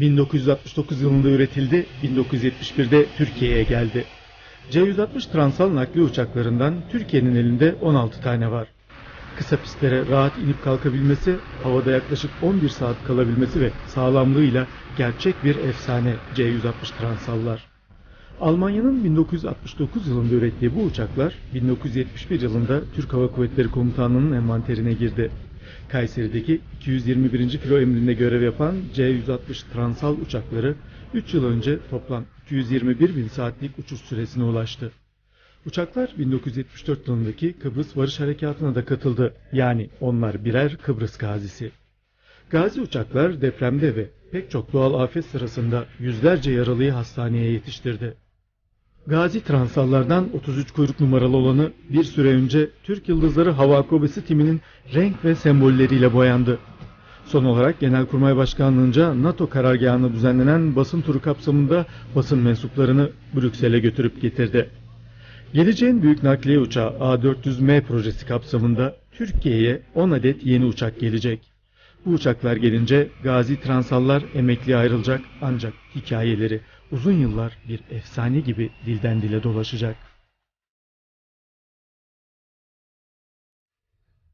1969 yılında üretildi, 1971'de Türkiye'ye geldi. C-160 transal nakli uçaklarından Türkiye'nin elinde 16 tane var. Kısa pistlere rahat inip kalkabilmesi, havada yaklaşık 11 saat kalabilmesi ve sağlamlığıyla gerçek bir efsane C-160 transallar. Almanya'nın 1969 yılında ürettiği bu uçaklar 1971 yılında Türk Hava Kuvvetleri Komutanlığı'nın envanterine girdi. Kayseri'deki 221. filo emrinde görev yapan C-160 transal uçakları 3 yıl önce toplam 221 bin saatlik uçuş süresine ulaştı. Uçaklar 1974 yılındaki Kıbrıs Varış Harekatı'na da katıldı. Yani onlar birer Kıbrıs gazisi. Gazi uçaklar depremde ve pek çok doğal afet sırasında yüzlerce yaralıyı hastaneye yetiştirdi. Gazi Transallardan 33 kuyruk numaralı olanı bir süre önce Türk Yıldızları Hava Akrobasi timinin renk ve sembolleriyle boyandı. Son olarak Genelkurmay Başkanlığı'nca NATO karargahına düzenlenen basın turu kapsamında basın mensuplarını Brüksel'e götürüp getirdi. Geleceğin büyük nakliye uçağı A400M projesi kapsamında Türkiye'ye 10 adet yeni uçak gelecek. Bu uçaklar gelince Gazi Transallar emekliye ayrılacak ancak hikayeleri uzun yıllar bir efsane gibi dilden dile dolaşacak.